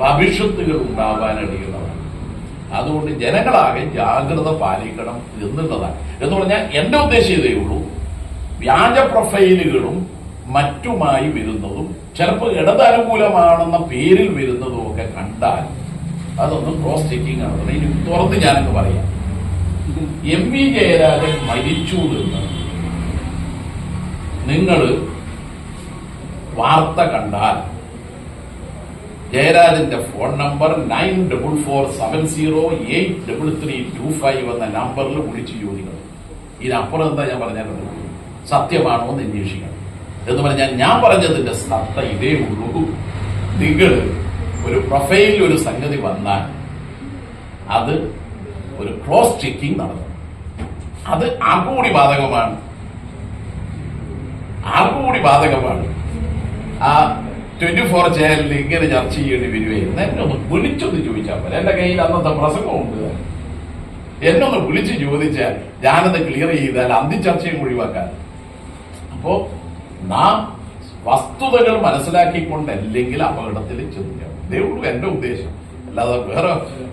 ഭവിഷ്യത്തുകൾ ഉണ്ടാവാനിടയുള്ളതാണ് അതുകൊണ്ട് ജനങ്ങളാകെ ജാഗ്രത പാലിക്കണം എന്നുള്ളതാണ്. എന്ന് പറഞ്ഞാൽ എന്റെ ഉദ്ദേശം ഇതേ ഉള്ളൂ. വ്യാജ പ്രൊഫൈലുകളും മറ്റുമായി വരുന്നതും ചിലപ്പോൾ ഇടതനുകൂലമാണെന്ന പേരിൽ വരുന്നതും ഒക്കെ കണ്ടാൽ അതൊന്നും ക്രോസ് ചെക്കിംഗ് ആണ്. ഇനി തുറന്ന് ഞാനൊന്ന് പറയാം. എം വി ജയരാജൻ മരിച്ചു എന്ന് നിങ്ങൾ വാർത്ത കണ്ടാൽ ജയരാജന്റെ phone number nine double four seven zero eight double three two five എന്ന നമ്പറിൽ വിളിച്ചു ചോദിക്കണം. ഇതിനപ്പുറം എന്താ ഞാൻ പറഞ്ഞത്? സത്യമാണോ എന്ന് അന്വേഷിക്കണം. എന്ന് പറഞ്ഞാൽ ഞാൻ പറഞ്ഞതിന്റെ സത്ത ഇതേ ഉള്ളൂ. നിങ്ങൾ ഒരു പ്രൊഫൈലിൽ ഒരു സംഗതി വന്നാൽ അത് ഒരു ക്രോസ് ചെക്കിംഗ് നടന്നു. അത് ആർക്കുകൂടി ബാധകമാണ്? ആർക്കുകൂടി ബാധകമാണ്? ആ ട്വന്റി ഫോർ ചാനലിൽ ഇങ്ങനെ ചർച്ച ചെയ്യേണ്ടി വരുമായിരുന്നു എന്നെ ഒന്ന് വിളിച്ചൊന്ന് ചോദിച്ചാൽ പോലെ എന്റെ കയ്യിൽ അന്നത്തെ പ്രസംഗമുണ്ട്. എന്നെ ഒന്ന് വിളിച്ച് ചോദിച്ചാൽ ഞാനത് ക്ലിയർ ചെയ്താൽ അന്തി ചർച്ചയും ഒഴിവാക്കാൻ. അപ്പോ നാം വസ്തുതകൾ മനസ്സിലാക്കിക്കൊണ്ടല്ലെങ്കിൽ അപകടത്തിൽ ചെന്നു എന്റെ ഉദ്ദേശം. അല്ലാതെ വേറെ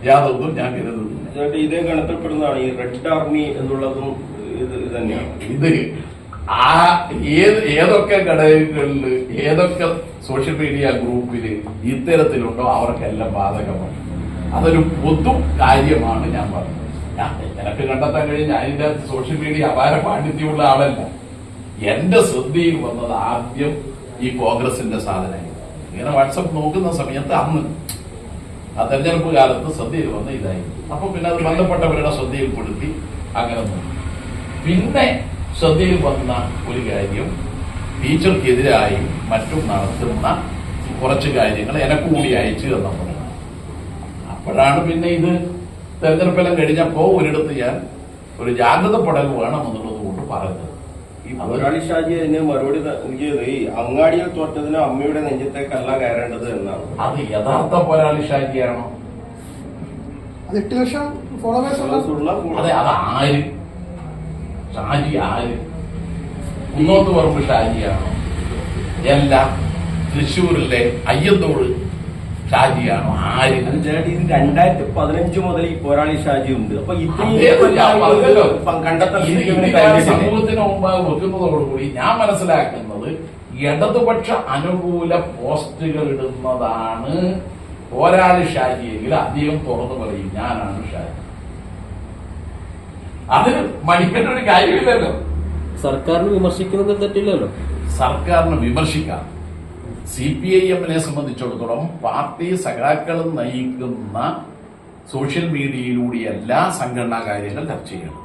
യാതൊന്നും ഞാൻ കരുതുന്നില്ല. ഇതേ ഗണത്തിൽപ്പെടുന്നതാണ് ഈ റെഡ് ആർമി എന്നുള്ളതും ഇത് തന്നെയാണ്. ഇത് ആ ഏത് ഏതൊക്കെ ഘടകങ്ങളിൽ ഏതൊക്കെ സോഷ്യൽ മീഡിയ ഗ്രൂപ്പിൽ ഇത്തരത്തിലുണ്ടോ അവർക്കെല്ലാം ബാധകമാണ്. അതൊരു പൊതു കാര്യമാണ് ഞാൻ പറഞ്ഞത്. എനിക്ക് കണ്ടെത്താൻ കഴിഞ്ഞ അതിന്റെ സോഷ്യൽ മീഡിയ അപാര പാണ്ഡിത്യമുള്ള ആളല്ല. എന്റെ ശ്രദ്ധയിൽ വന്നത് ആദ്യം ഈ കോൺഗ്രസിന്റെ സാധനങ്ങൾ. ഇങ്ങനെ വാട്സപ്പ് നോക്കുന്ന സമയത്ത് അന്ന് ആ തെരഞ്ഞെടുപ്പ് കാലത്ത് ശ്രദ്ധയിൽ വന്ന ഇതായി അപ്പൊ പിന്നെ അത് ബന്ധപ്പെട്ടവരുടെ ശ്രദ്ധയിൽപ്പെടുത്തി അങ്ങനെ പിന്നെ ശ്രദ്ധയിൽ വന്ന ഒരു കാര്യം ടീച്ചർക്കെതിരായി മറ്റും നടത്തുന്ന കുറച്ച് കാര്യങ്ങൾ എനക്ക് കൂടി അയച്ചു തന്നപ്പോഴാണ്. അപ്പോഴാണ് പിന്നെ ഇത് തെരഞ്ഞെടുപ്പെല്ലാം കഴിഞ്ഞപ്പോ ഒരിടത്ത് ഞാൻ ഒരു ജാഗ്രത ജാഗ്രതപ്പെടൽ വേണം എന്നുള്ളത് കൊണ്ട് പറഞ്ഞത്. ഈ പോരാളി ഷാജി അതിന് മറുപടി നൽകിയത് ഈ അങ്ങാടിയിൽ തോറ്റതിന് അമ്മയുടെ നെഞ്ചത്തേക്കല്ല കയറേണ്ടത് എന്നാണ്. അത് യഥാർത്ഥ പോരാളി ഷാജിയാണോ? അത് എട്ട് ലക്ഷം ഫോളോവേഴ്സ് ഉള്ള ഉള്ള അതെ അത് ആര് ഷാജി ആര് കുന്നോത്ത് പറമ്പ് ഷാജിയാണോ. എല്ലാം തൃശ്ശൂരിലെ അയ്യന്തോട് ഷാജിയാണോ ആര്? ചേട്ടാ ഇത് രണ്ടായിരത്തി പതിനഞ്ച് മുതൽ ഈ പോരാളി ഷാജി ഉണ്ട്. അപ്പൊ ഇത്രയും സമൂഹത്തിന് മുമ്പാകെ വെക്കുന്നതോടുകൂടി ഞാൻ മനസ്സിലാക്കുന്നത് ഇടതുപക്ഷ അനുകൂല പോസ്റ്റുകൾ ഇടുന്നതാണ് പോരാളി ഷാജിയെങ്കിൽ അദ്ദേഹം തുറന്നു പറയും. ഞാനാണ് ഷാജി. അതിന് മടിക്കേണ്ട ഒരു കാര്യമില്ലല്ലോ. സർക്കാരിനെ വിമർശിക്കുന്നത് തെറ്റില്ലല്ലോ. സർക്കാരിനെ വിമർശിക്കാം. സി പി ഐ എമ്മിനെ സംബന്ധിച്ചിടത്തോളം പാർട്ടി സഖാക്കൾ നയിക്കുന്ന സോഷ്യൽ മീഡിയയിലൂടെ എല്ലാ സംഘടനാ കാര്യങ്ങൾ ചർച്ച ചെയ്യണം.